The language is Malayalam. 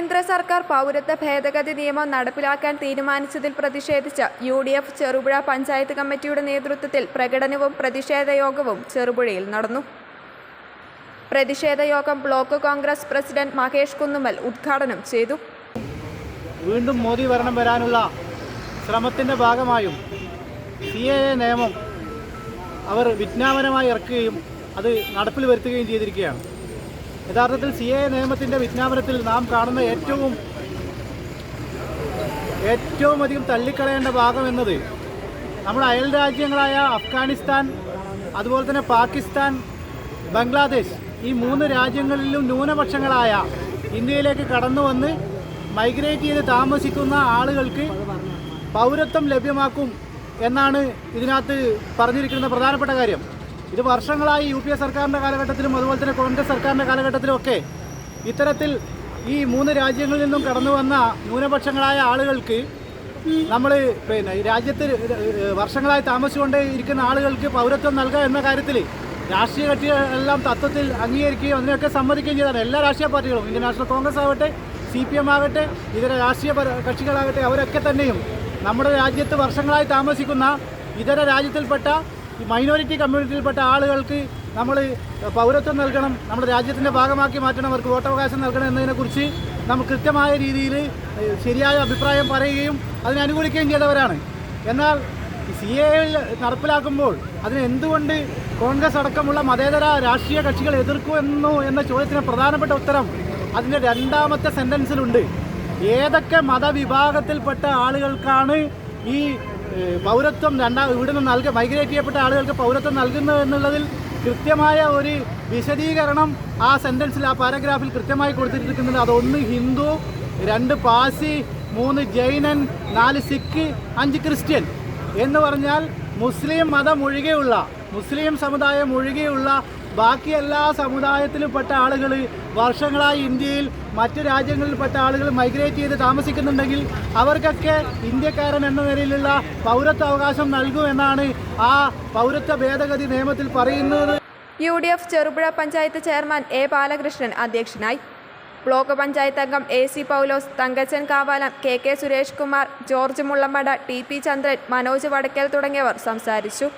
കേന്ദ്ര സർക്കാർ പൗരത്വ ഭേദഗതി നിയമം നടപ്പിലാക്കാൻ തീരുമാനിച്ചതിൽ പ്രതിഷേധിച്ച് U D F Cherupuzha panchayat കമ്മിറ്റിയുടെ നേതൃത്വത്തിൽ പ്രകടനവും പ്രതിഷേധ യോഗവും ചെറുപുഴയിൽ നടന്നു. പ്രതിഷേധ യോഗം ബ്ലോക്ക് കോൺഗ്രസ് പ്രസിഡന്റ് മഹേഷ് കുന്നുമൽ ഉദ്ഘാടനം ചെയ്തു. വീണ്ടും മോദി ഭരണം വരാനുള്ള ശ്രമത്തിന്റെ ഭാഗമായും സി എ നിയമം അവർ വിജ്ഞാപനമായി ഇറക്കുകയും അത് നടപ്പിൽ വരുത്തുകയും ചെയ്തിരിക്കുകയാണ്. യഥാർത്ഥത്തിൽ സി എ നിയമത്തിന്റെ വിജ്ഞാപനത്തിൽ നാം കാണുന്ന ഏറ്റവും ഏറ്റവും അധികം തള്ളിക്കളയേണ്ട ഭാഗം എന്നത് നമ്മുടെ അയൽ രാജ്യങ്ങളായ അഫ്ഗാനിസ്ഥാൻ അതുപോലെ തന്നെ പാകിസ്ഥാൻ ബംഗ്ലാദേശ് ഈ മൂന്ന് രാജ്യങ്ങളിലും ന്യൂനപക്ഷങ്ങളായ ഇന്ത്യയിലേക്ക് കടന്നു വന്ന് മൈഗ്രേറ്റ് ചെയ്ത് താമസിക്കുന്ന ആളുകൾക്ക് പൗരത്വം ലഭ്യമാക്കും എന്നാണ് ഇതിനകത്ത് പറഞ്ഞിരിക്കുന്ന പ്രധാനപ്പെട്ട കാര്യം. ഇത് വർഷങ്ങളായി യു പി എ സർക്കാരിന്റെ കാലഘട്ടത്തിലും അതുപോലെ തന്നെ കോൺഗ്രസ് സർക്കാരിന്റെ കാലഘട്ടത്തിലും ഒക്കെ ഇത്തരത്തിൽ ഈ മൂന്ന് രാജ്യങ്ങളിൽ നിന്നും കടന്നു വന്ന ന്യൂനപക്ഷങ്ങളായ ആളുകൾക്ക് നമ്മൾ പിന്നെ രാജ്യത്ത് വർഷങ്ങളായി താമസിച്ചുകൊണ്ടേ ഇരിക്കുന്ന ആളുകൾക്ക് പൗരത്വം നൽകുക എന്ന കാര്യത്തിൽ രാഷ്ട്രീയ കക്ഷികളെല്ലാം തത്വത്തിൽ അംഗീകരിക്കുകയും അതിനൊക്കെ സമ്മതിക്കുകയും ചെയ്താണ് എല്ലാ രാഷ്ട്രീയ പാർട്ടികളും ഇന്ത്യൻ നാഷണൽ കോൺഗ്രസ് ആവട്ടെ സി പി എം ആകട്ടെ ഇതര രാഷ്ട്രീയ കക്ഷികളാകട്ടെ അവരൊക്കെ തന്നെയും നമ്മുടെ രാജ്യത്ത് വർഷങ്ങളായി താമസിക്കുന്ന ഇതര രാജ്യത്തിൽപ്പെട്ട ഈ മൈനോറിറ്റി കമ്മ്യൂണിറ്റിയിൽപ്പെട്ട ആളുകൾക്ക് നമ്മൾ പൗരത്വം നൽകണം നമ്മുടെ രാജ്യത്തിന്റെ ഭാഗമാക്കി മാറ്റണം അവർക്ക് വോട്ടവകാശം നൽകണം എന്നതിനെക്കുറിച്ച് നമ്മൾ കൃത്യമായ രീതിയിൽ ശരിയായ അഭിപ്രായം പറയുകയും അതിനെ അനുകൂലിക്കുകയും ചെയ്തവരാണ്. എന്നാൽ സി എ നടപ്പിലാക്കുമ്പോൾ അതിന് എന്തുകൊണ്ട് കോൺഗ്രസ് അടക്കമുള്ള മതേതര രാഷ്ട്രീയ കക്ഷികൾ എതിർക്കുമെന്നു എന്ന ചോദ്യത്തിന് പ്രധാനപ്പെട്ട ഉത്തരം അതിന്റെ രണ്ടാമത്തെ സെന്റൻസിലുണ്ട് ഏതൊക്കെ മതവിഭാഗത്തിൽപ്പെട്ട ആളുകൾക്കാണ് ഈ പൗരത്വം രണ്ടാം ഇവിടെ നിന്ന് നൽക മൈഗ്രേറ്റ് ചെയ്യപ്പെട്ട ആളുകൾക്ക് പൗരത്വം നൽകുന്നത് എന്നുള്ളതിൽ കൃത്യമായ ഒരു വിശദീകരണം ആ സെന്റൻസിൽ ആ പാരഗ്രാഫിൽ കൃത്യമായി കൊടുത്തിരിക്കുന്നുണ്ട്. അതൊന്ന് ഹിന്ദു രണ്ട് പാസി മൂന്ന് ജൈനൻ നാല് സിഖ് അഞ്ച് ക്രിസ്ത്യൻ. എന്ന് പറഞ്ഞാൽ മുസ്ലിം മതം ഒഴികെയുള്ള മുസ്ലിം സമുദായം ഒഴികെയുള്ള ബാക്കി എല്ലാ സമുദായത്തിലും പെട്ട ആളുകൾ വർഷങ്ങളായി ഇന്ത്യയിൽ മറ്റു രാജ്യങ്ങളിൽപ്പെട്ട ആളുകൾ മൈഗ്രേറ്റ് ചെയ്ത് താമസിക്കുന്നുണ്ടെങ്കിൽ അവർക്കൊക്കെ ഇന്ത്യക്കാരൻ എന്ന നിലയിലുള്ള പൗരത്വ അവകാശം നൽകുമെന്നാണ് ആ പൗരത്വ ഭേദഗതി നിയമത്തിൽ പറയുന്നത്. U D F Cherupuzha panchayat chairman A Balakrishnan അധ്യക്ഷനായി. ബ്ലോക്ക് പഞ്ചായത്ത് അംഗം A C Paulose Thankachan Kavalam K K Suresh Kumar George Mullampada T P Chandran Manoj Vadakkal തുടങ്ങിയവർ സംസാരിച്ചു.